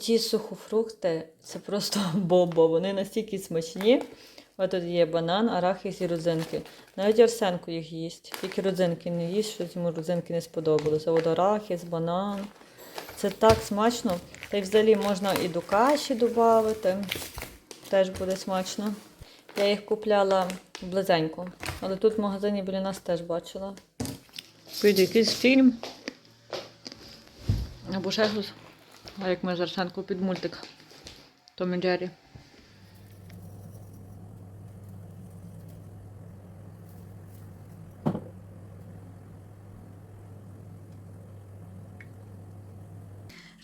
Оті сухофрукти це просто бомба. Вони настільки смачні. Ось тут є банан, арахіс і родзинки. Навіть Арсенко їх їсть. Тільки родзинки не їсть, щось йому родзинки не сподобалося. От арахіс, банан. Це так смачно. Та й взагалі можна і до каші додати. Теж буде смачно. Я їх купляла близенько. Але тут в магазині біля нас теж бачила. Піде якийсь фільм. Або ще щось. А як ми з Арсенко під мультик. Том і Джері.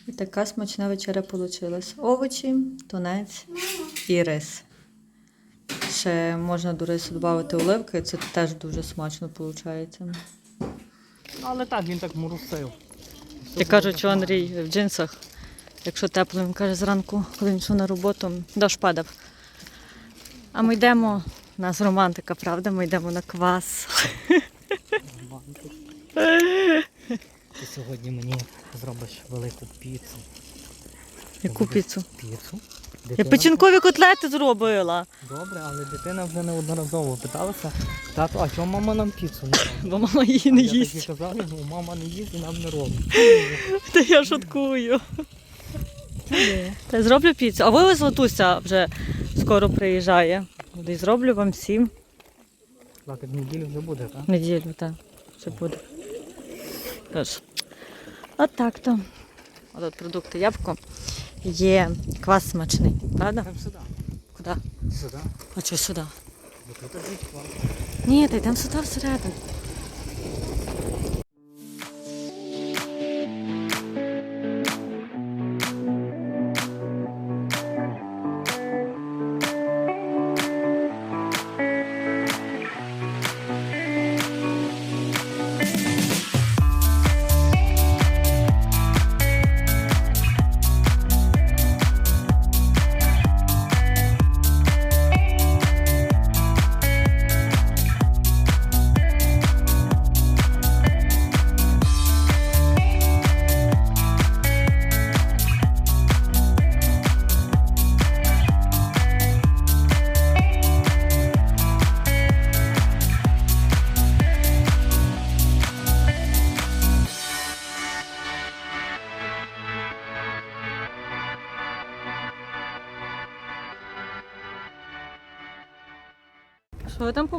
І така смачна вечеря вийшла. Овочі, тунець і рис. Ще можна до рису додати оливки, це теж дуже смачно виходить. Але так, він так моросив. Я кажу, що Андрій в джинсах, якщо тепло, він каже зранку, коли він йшов на роботу, дощ падав. А ми йдемо, у нас романтика, правда? Ми йдемо на квас. Ти сьогодні мені зробиш велику піцу. Яку піцу? Піцу? Я печінкові котлети зробила, Добре, але дитина вже неодноразово питалася, тато, а чому мама нам піцу не робить? бо мама її не Я так і їсть. казав, ну мама не їсть і нам не робить. Та я шуткую. Та зроблю піцу. А ви Златуся вже скоро приїжджає. І зроблю вам всім в неділю вже буде, так? неділю, так. Ще буде. Тож. От так то. От от продукти ябко. Є квас смачний, правда? Там сюди. Куди? Сюди. А чого сюди? Клас. Ні, та йдемо сюди всередину.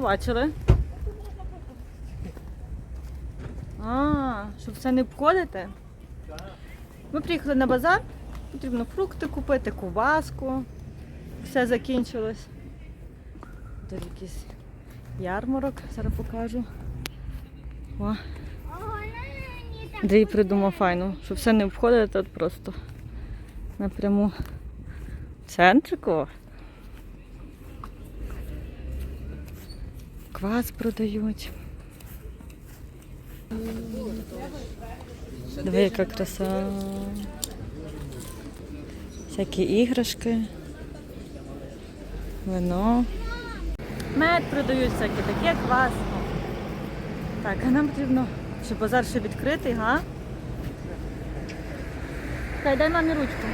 Побачили? А, щоб це не обходити? Ми приїхали на базар, потрібно фрукти купити, ковбаску. Все закінчилось. Тут якийсь ярмарок, зараз покажу. О. Андрій придумав файно, щоб все не обходити, тут просто напряму центрику. Квас продають. Диви, яка краса. Всякі іграшки. Вино. Мед продають всяке таке класно. Так, а нам потрібно, щоб базар ще відкритий, га? Хай дай мамі ручку.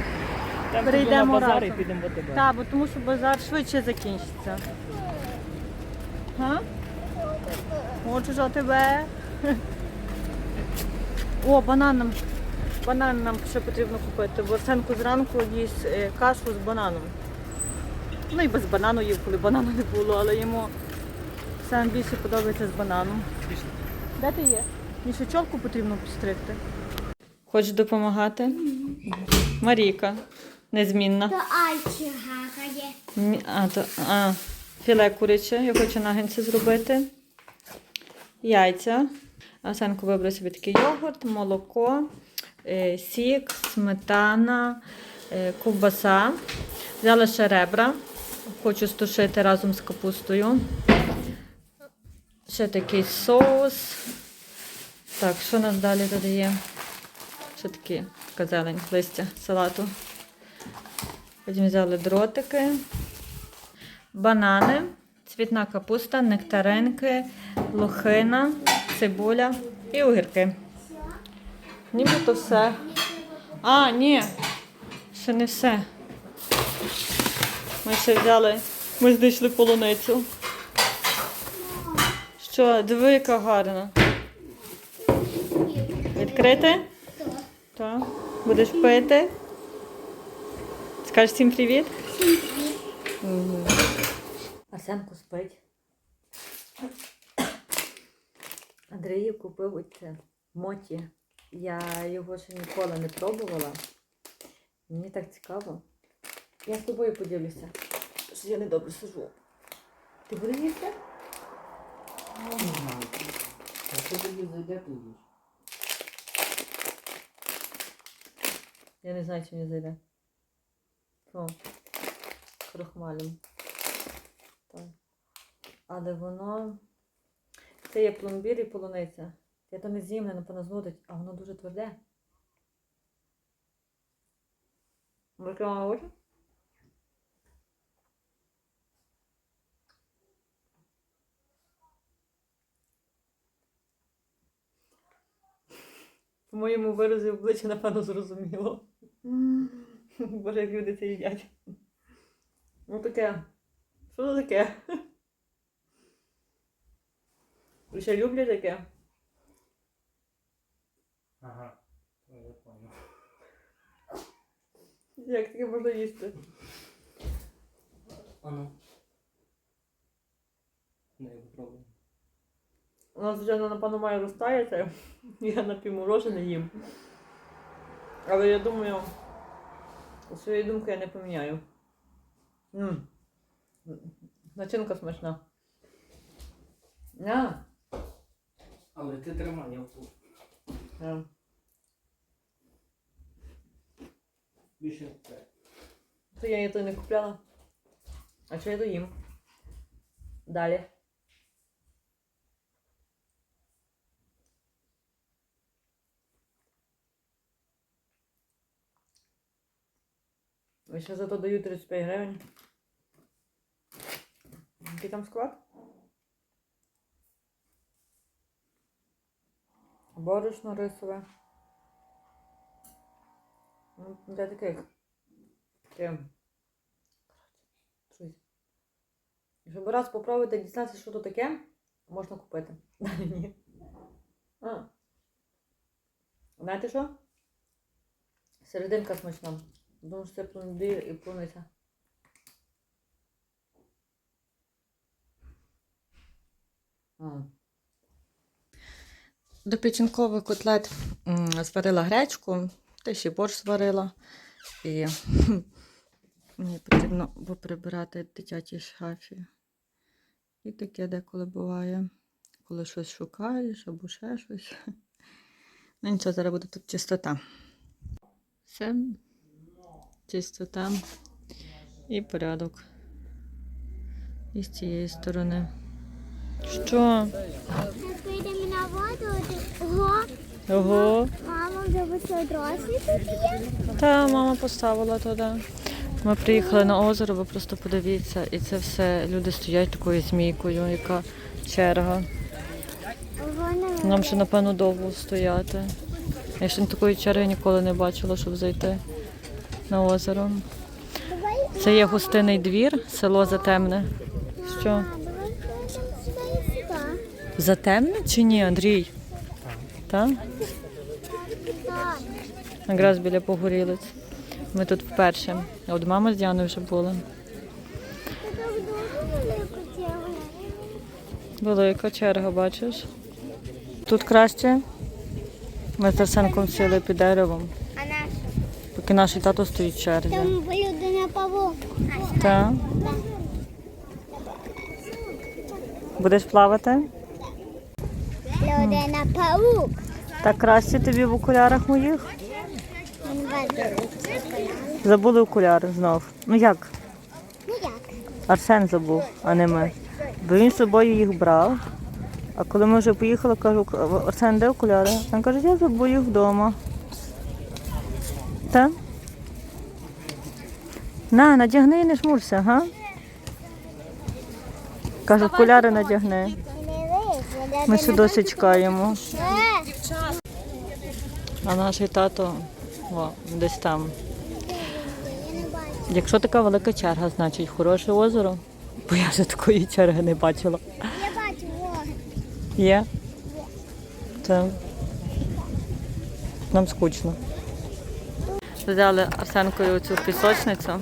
Перейдемо на базар разом. і підемо в тебе. Так, бо тому що базар швидше закінчиться. Га? Хочу за тебе. О, банан нам. Банан нам ще потрібно купити, бо Арсенко зранку їсть е, кашу з бананом. Ну і без банану їв, коли банану не було, але йому саме більше подобається з бананом. Де ти є? Чолку потрібно підстригти. Хочеш допомагати? Марійка, незмінна. То Альчі гакає. А, то, а, філе куряче, я хочу нагінці зробити. Яйця. Арсенко вибрав собі такий йогурт, молоко, е, сік, сметана, е, ковбаса. Взяла ще ребра. Хочу стушити разом з капустою. Ще такий соус. Так, що нас далі тут є? Ще такі така зелень, листя салату. Потім взяли дротики, банани, цвітна капуста, нектаринки, лохина, цибуля і огірки. Нібито все. А, ні. ще не все. Ми ще взяли, ми знайшли полуницю. Що, диви, яка гарна. Відкрити? Так. Будеш пити? Скажеш всім привіт? Угу. Арсенко спить. Андрій купив оце моті. Я його ще ніколи не пробувала. Мені так цікаво. Я з тобою поділюся. Що я недобре сижу. Ти будеш їсти? Не знаю. Якщо тобі зайде, їж. Я не знаю, чи мені зайде. О, крохмалем. Так. Але воно. Це є пломбір і полуниця. Я то не з'їм, мене напевно знудить, а воно дуже тверде. Викривала очі? По моєму виразі обличчя, напевно, зрозуміло. Боже, як люди це їдять. Ну таке. Що це таке? Ви ще люблять таке? Ага. Я понял. Як таке можна їсти? Ану. Не попробуй. У нас, звичайно, напевно, має розтаяти. Я напівморожене їм. Але я думаю, свої думки я не поміняю. м Начинка смачна. На. Але ти тримай, я вкус. Більше це. То я її то не купляла. А що я то їм? Далі. І ще зато даю 35 гривень. Який там склад? Борошно рисове. Ну, Для таких. Коротше, Щоб раз попробувати дізнатися, що то таке, можна купити. Далі ні. А. Знаєте що? Серединка смачна. Думаю, що це пломбір і полуниця. До печінкових котлет м, зварила гречку, та ще борщ зварила. І мені потрібно поприбирати дитячі шафі. І таке деколи буває, коли щось шукаєш або ще щось. Ну нічого, зараз буде тут чистота. Все. Чистота і порядок. І з цієї сторони. Що? Прийдемо на воду, ого, Ого. мама вже вийшла дорослі тут є. Та мама поставила туди. Ми приїхали на озеро, ви просто подивіться, і це все люди стоять такою змійкою, яка черга. Нам ще, напевно, довго стояти. Я ще такої черги ніколи не бачила, щоб зайти на озеро. Це є гостинний двір, село Затемне. Що? мама, давай прийдемо сюди і сюди. Затемне чи ні, Андрій? Так? Якраз біля Погорілиць. Ми тут вперше. А От мама з Діаною вже тягу. Велика черга, бачиш? Тут краще. Ми з Арсенком сіли під деревом, А наш? поки наш тато стоїть в черзі. Там людина павук. Так. Будеш плавати? Людина павук. Так краще тобі в окулярах моїх. Забули окуляри знов. Ну як? Ну як? Арсен забув, а не ми. Бо він з собою їх брав. А коли ми вже поїхали, кажу, Арсен, де окуляри? Він каже, я забув їх вдома. Так? На, надягни і не жмурся, га? Каже, окуляри надягни. Ми досі чекаємо. А наш тато о, десь там. Якщо така велика черга, значить хороше озеро. Бо я вже такої черги не бачила. Я бачу, о. Є? Це нам скучно. Взяли Арсенкою цю пісочницю.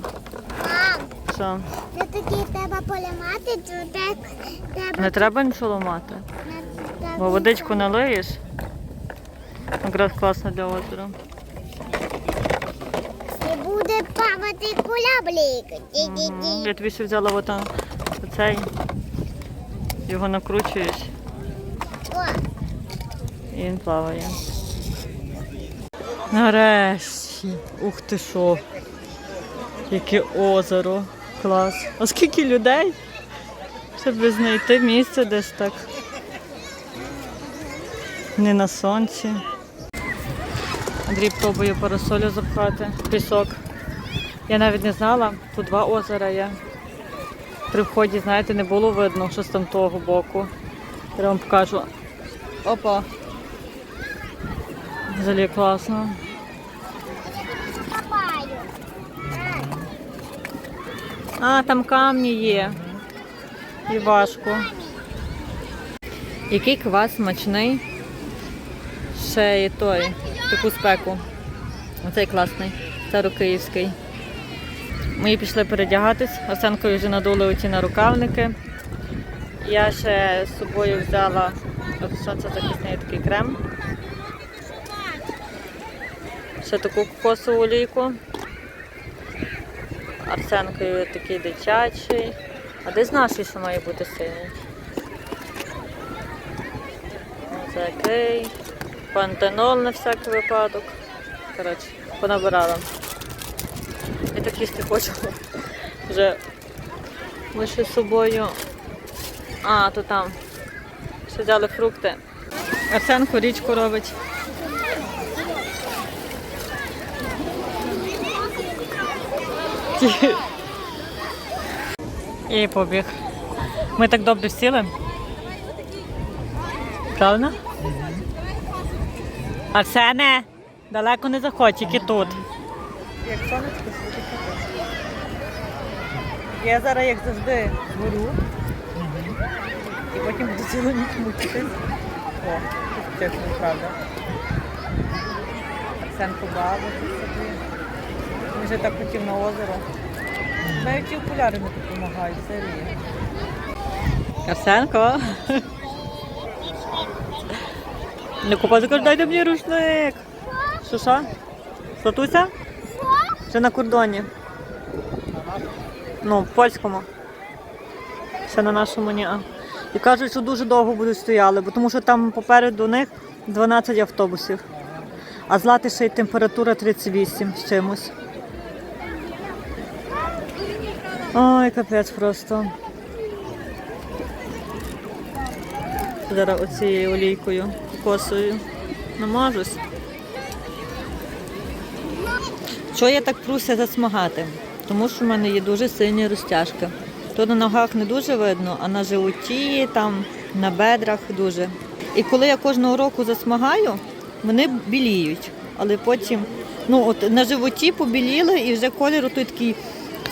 Що? це такі треба поламати, то так треба... Не треба нічого ламати. так Бо водичку налиєш. Якраз класно для озера. І буде плавати кораблик. Я тобі ще взяла отам оцей. Його накручуєш О, і він плаває. Нарешті. Ух ти що. Яке озеро. Клас. А скільки людей? Щоб знайти місце десь так. Не на сонці. Андрій пробує парасолю запхати. Пісок. Я навіть не знала, тут два озера є. При вході, знаєте, не було видно, що з там того боку. Я вам покажу. Опа. Взагалі класно. А, там камні є. І важко. Який квас смачний. Ще і той, таку спеку. Оцей класний, старокиївський. Ми пішли передягатись, Арсенкою вже надули оці нарукавники. Я ще з собою взяла, що такий крем. Ще таку кокосову олійку. Арсенкою такий дитячий. А де з що має бути синій? Ось такий. Пантенол на всякий випадок. Коротше, понабирала. Я так їсти хочу. Вже ми ще з собою. А, то там. Ще взяли фрукти. Арсенко річку робить. І побіг. Ми так добре сіли. Правда? Арсене, далеко не заходь, тільки тут. Як сонечко світить. Я зараз, як завжди, горю. І потім буду цілу ніч мучитись. О, чесно, правда. Арсенко бавиться собі. Він вже так хотів на озеро. Навіть ті окуляри не допомагають, серії. Арсенко. Не купати, каже, дайте мені рушник. Що що? Златуся? Ще на кордоні. Ну, в польському. Ще на нашому ні. І кажуть, що дуже довго будуть стояли, бо тому що там попереду них 12 автобусів. А злати ще й температура 38 з чимось. Ой, капець просто. Зараз оцією олійкою косою намажусь. Чого я так пруся засмагати? Тому що в мене є дуже сильні розтяжки. То на ногах не дуже видно, а на животі, там, на бедрах дуже. І коли я кожного року засмагаю, вони біліють. Але потім, ну от на животі побіліли і вже колір той такий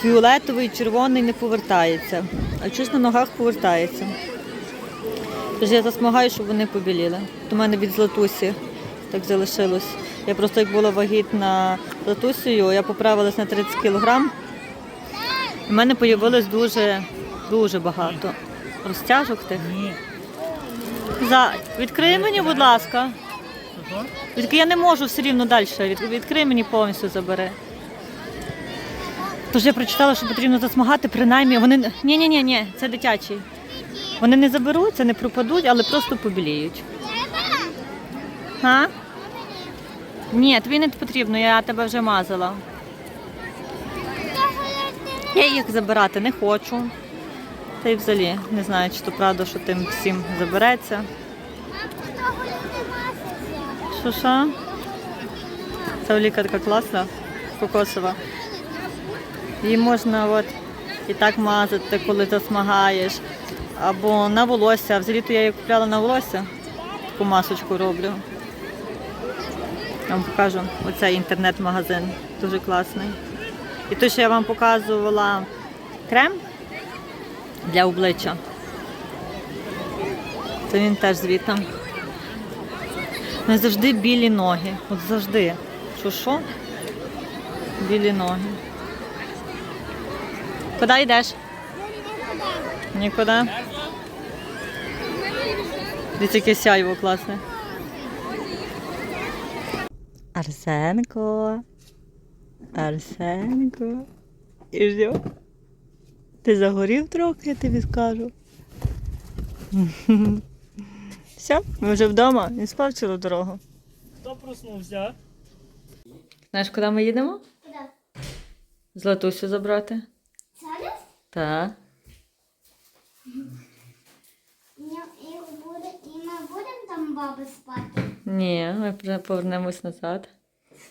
фіолетовий, червоний не повертається. А щось на ногах повертається. Тож я засмагаю, щоб вони побіліли. У мене від златусі так залишилось. Я просто як була вагітна златусею, я поправилась на 30 кілограм. У мене з'явилось дуже, дуже багато розтяжок тих. За... Відкрий мені, будь ласка. Відкрий, я не можу все рівно далі. Від- Відкрий мені повністю забери. Тож я прочитала, що потрібно засмагати, принаймні. Вони. Ні, ні, ні, ні, це дитячий. Вони не заберуться, не пропадуть, але просто побіліють. Га? Ні, тобі не потрібно, я тебе вже мазала. Я їх забирати не хочу. Та й взагалі не знаю, чи то правда, що тим всім забереться. Що що? Ця оліка така класна, кокосова. Її можна от і так мазати, коли засмагаєш. Або на волосся. Взагалі то я її купляла на волосся. Таку масочку роблю. Я вам покажу. Оцей інтернет-магазин. Дуже класний. І то, що я вам показувала крем для обличчя. То він теж звідти. Мене завжди білі ноги. От завжди. Що що? Білі ноги. Куди йдеш? Нікуди. Дивіться, яке сяйво класне. Арсенко. Арсенко. І що? Ти загорів трохи, я тобі скажу. Все, ми вже вдома. Він спав цілу дорогу. Хто проснувся? Знаєш, куди ми їдемо? Куди? Златусю забрати. Зараз? Так. І, і, буде, і ми будемо там баби спати. Ні, ми повернемось назад.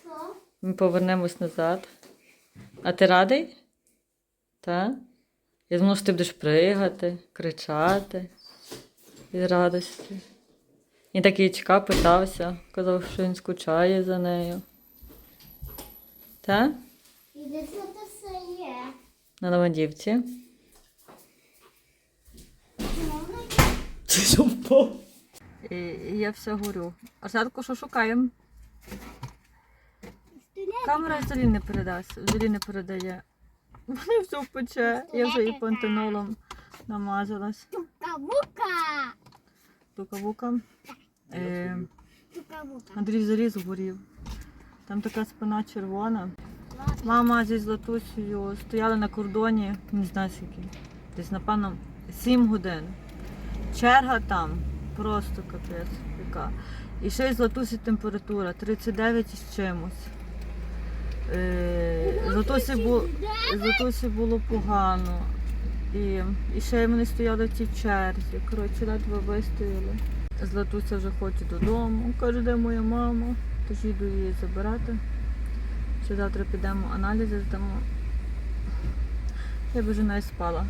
Що? Ми повернемось назад. А ти радий? Так? Я думала, що ти будеш пригати, кричати від радості. І такий чекав, питався, казав, що він скучає за нею. Так? І де це все є? На Новодівці. Ти що впав? І, я все горю. Арсенко, що шукаємо? Камера взагалі не передасть, взагалі не передає. Вони все пече. Я вже і пантенолом намазалась. Тука-бука! Тука-бука. Е, Андрій взагалі згорів. Там така спина червона. Мама зі Златусею стояли на кордоні, не знаю скільки, десь, напевно, 7 годин. Черга там просто капець яка. І ще й Златусі температура 39 із чимось. Е, Златусі, бу... Златусі було погано. І, і ще й вони стояли в цій черзі. Коротше, ледве вистояли. Златуся вже хоче додому. Каже, де моя мама. Тож їду її забирати. Що завтра підемо аналізи здамо. Я б вже не спала.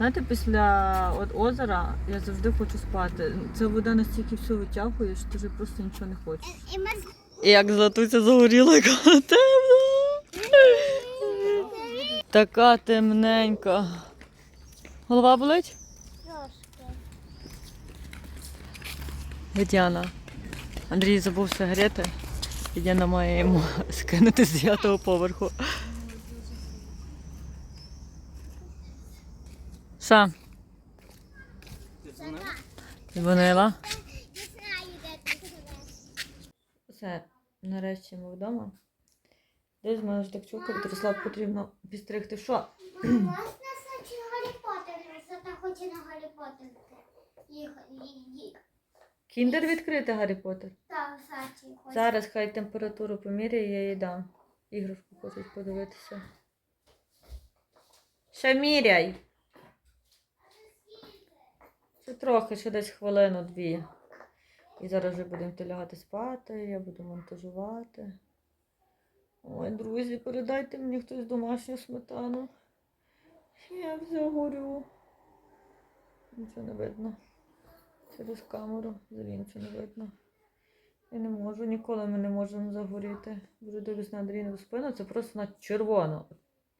Знаєте, після от озера я завжди хочу спати. Ця вода настільки все витягує, що ти вже просто нічого не хочеш. І як Златуся загоріла, яка темна. Така темненька. Голова болить? трошки. Тетяна. Андрій забув сигарети. Тетяна має йому скинути з п'ятого поверху. Що? Дзвонила? Все, нарешті ми вдома. Десь мене ж так чука, Ярослав потрібно підстригти. Що? Можна Сачі Гаррі Поттер, Сата хоче на Гаррі Поттер. Кіндер відкрити, Гаррі Поттер. Так, Сачі. Зараз хай температуру поміряє, я їй дам. Іграшку хочуть подивитися. Ще міряй. Трохи, ще десь хвилину-дві. І зараз вже будемо лягати спати, я буду монтажувати. Ой, друзі, передайте мені хтось домашню сметану. Я все горю. Нічого не видно. Через камеру взагалі нічого не видно. Я не можу, ніколи ми не можемо загоріти. Дуже дивлюсь на Андрійну спину, це просто на червоно.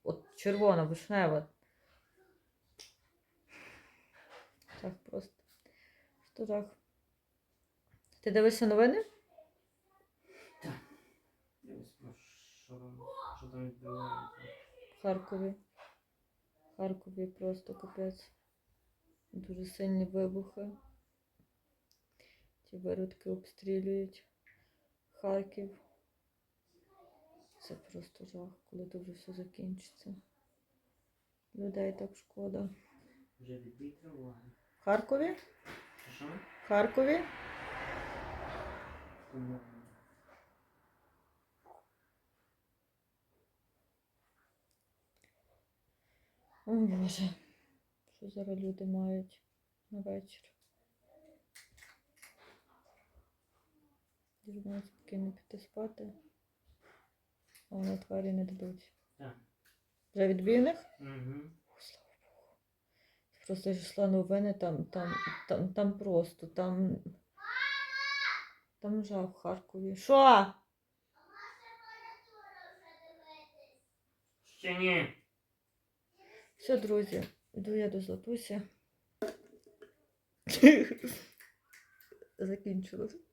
От червона, вишнева. Так просто. Що жах. Ти дивишся новини? Ну, що там, що там відбувається. В Харкові. В Харкові просто капець. Дуже сильні вибухи. Ті виродки обстрілюють Харків. Це просто жах, коли вже все закінчиться. Людей так шкода. Вже відбій тривоги. Харкові? Що? Харкові? О Боже, що зараз люди мають на вечір. Дуже спокійно піти спати. А вони тварі не дадуть. Так. Вже відбій в них? Угу. Просто йшла новини, там, там, там, там просто, там. Там жах в Харкові. Що? Ще ні. Все, друзі, йду я до Златусі. Закінчилось.